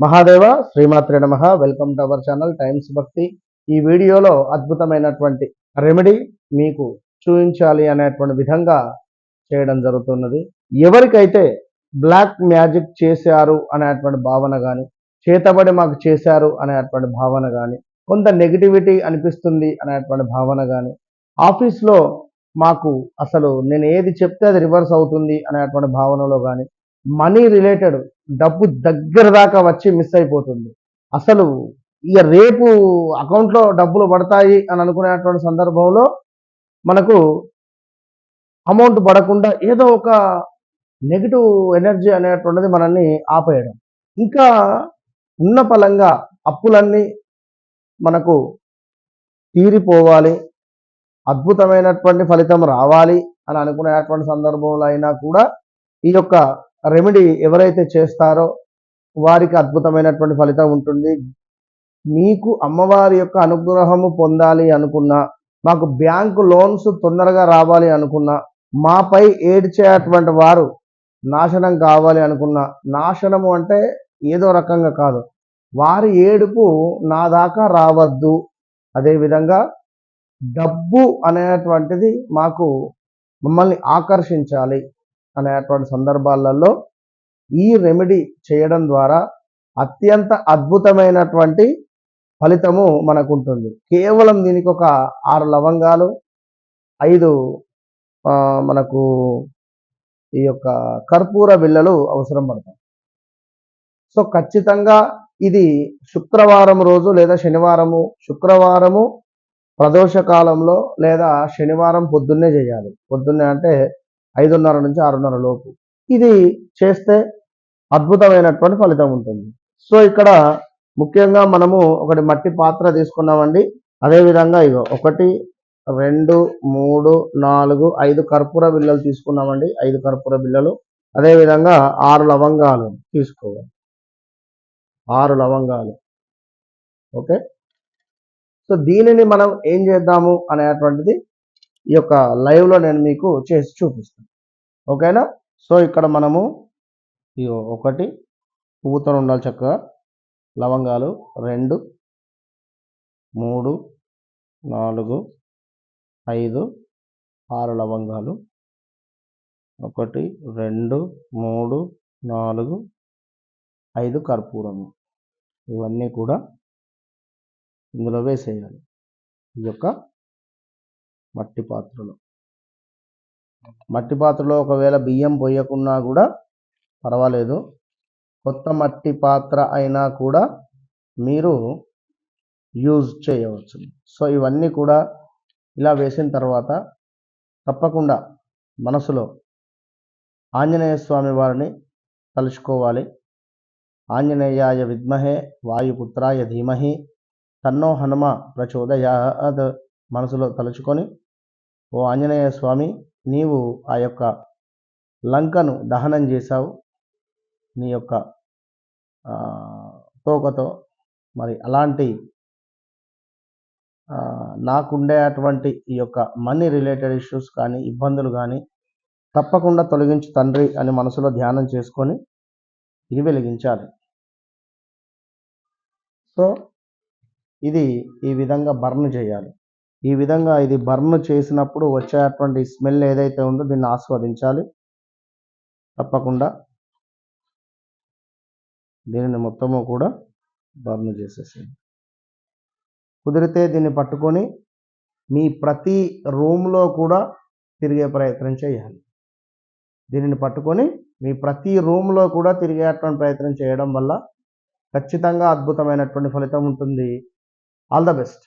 మహాదేవ శ్రీమాత్రి నమ. Welcome to our channel Times Bhakti ఈ వీడియోలో అద్భుతమైనటువంటి రెమెడీ మీకు చూపించాలి అనేటువంటి విధంగా చేయడం జరుగుతున్నది. ఎవరికైతే బ్లాక్ మ్యాజిక్ చేశారు అనేటువంటి భావన కానీ చేతబడి మాకు చేశారు అనేటువంటి భావన కానీ కొంత నెగిటివిటీ అనిపిస్తుంది అనేటువంటి భావన కానీ ఆఫీస్లో మాకు అసలు నేను ఏది చెప్తే అది రివర్స్ అవుతుంది అనేటువంటి భావనలో కానీ మనీ రిలేటెడ్ డబ్బు దగ్గర దాకా వచ్చి మిస్ అయిపోతుంది. అసలు ఇక రేపు అకౌంట్లో డబ్బులు పడతాయి అని అనుకునేటువంటి సందర్భంలో మనకు అమౌంట్ పడకుండా ఏదో ఒక నెగిటివ్ ఎనర్జీ అనేటువంటిది మనల్ని ఆపేయడం. ఇంకా ఉన్న పలంగా అప్పులన్నీ మనకు తీరిపోవాలి. అద్భుతమైనటువంటి ఫలితం రావాలి అని అనుకునేటువంటి సందర్భంలో అయినా కూడా ఈ యొక్క రెమెడీ ఎవరైతే చేస్తారో వారికి అద్భుతమైనటువంటి ఫలితం ఉంటుంది. మీకు అమ్మవారి యొక్క అనుగ్రహము పొందాలి అనుకున్నా మాకు బ్యాంకు లోన్స్ తొందరగా రావాలి అనుకున్నా మాపై ఏడ్చేటువంటి వారు నాశనం కావాలి అనుకున్నా నాశనము అంటే ఏదో రకంగా కాదు. వారి ఏడుపు నా దాకా రావద్దు. అదేవిధంగా డబ్బు అనేటువంటిది మాకు మమ్మల్ని ఆకర్షించాలి. అనేటువంటి సందర్భాలలో ఈ రెమెడీ చేయడం ద్వారా అత్యంత అద్భుతమైనటువంటి ఫలితము మనకు ఉంటుంది కేవలం దీనికి ఒక ఆరు లవంగాలు ఐదు మనకు ఈ యొక్క కర్పూర బిళ్ళలు అవసరం పడతాయి. సో ఖచ్చితంగా ఇది శుక్రవారం రోజు లేదా శనివారము శుక్రవారము ప్రదోష కాలంలో లేదా శనివారం పొద్దున్నే చేయాలి. పొద్దున్నే అంటే ఐదున్నర నుంచి ఆరున్నర లోపు. ఇది చేస్తే అద్భుతమైనటువంటి ఫలితం ఉంటుంది. సో ఇక్కడ ముఖ్యంగా మనము ఒకటి మట్టి పాత్ర తీసుకున్నామండి. అదేవిధంగా ఇగో ఒకటి రెండు మూడు నాలుగు ఐదు కర్పూర బిళ్ళలు తీసుకున్నామండి. ఐదు కర్పూర బిళ్ళలు. అదేవిధంగా ఆరు లవంగాలు తీసుకోవాలి. ఆరు లవంగాలు. ఓకే? సో దీనిని మనం ఏం చేద్దాము అనేటువంటిది ఈ యొక్క లైవ్లో నేను మీకు చేసి చూపిస్తాను. ఓకేనా? సో ఇక్కడ మనము ఇగో ఒకటి పువ్వుతో ఉండాలి చక్కగా. లవంగాలు రెండు మూడు నాలుగు ఐదు ఆరు లవంగాలు. ఒకటి రెండు మూడు నాలుగు ఐదు కర్పూరము ఇవన్నీ కూడా ఇందులో వేసేయాలి. ఈ యొక్క మట్టి పాత్రలో. మట్టి పాత్రలో ఒకవేళ బియ్యం పోయకున్నా కూడా పర్వాలేదు. కొత్త మట్టి పాత్ర అయినా కూడా మీరు యూజ్ చేయవచ్చు. సో ఇవన్నీ కూడా ఇలా వేసిన తర్వాత తప్పకుండా మనసులో ఆంజనేయ స్వామి వారిని తలుచుకోవాలి. ఆంజనేయాయ విద్మహే వాయుపుత్రాయ ధీమహి తన్నో హనుమ ప్రచోదయాద్ మనసులో తలుచుకొని ఓ ఆంజనేయ స్వామి నీవు ఆ యొక్క లంకను దహనం చేశావు. నీ యొక్క తోకతో మరి అలాంటి నాకుండే అటువంటి ఈ యొక్క మనీ రిలేటెడ్ ఇష్యూస్ కానీ ఇబ్బందులు కానీ తప్పకుండా తొలగించు తండ్రి అని మనసులో ధ్యానం చేసుకొని ఇది వెలిగించాలి. సో ఇది ఈ విధంగా బర్న్ చేయాలి. ఈ విధంగా ఇది బర్న్ చేసినప్పుడు వచ్చేటువంటి స్మెల్ ఏదైతే ఉందో దీన్ని ఆస్వాదించాలి. తప్పకుండా. దీనిని మొత్తము కూడా బర్న్ చేసేసింది కుదిరితే దీన్ని పట్టుకొని మీ ప్రతి రూమ్లో కూడా తిరిగే ప్రయత్నం చేయాలి. దీనిని పట్టుకొని మీ ప్రతి రూమ్లో కూడా తిరిగేటువంటి ప్రయత్నం చేయడం వల్ల ఖచ్చితంగా అద్భుతమైనటువంటి ఫలితం ఉంటుంది. All the best.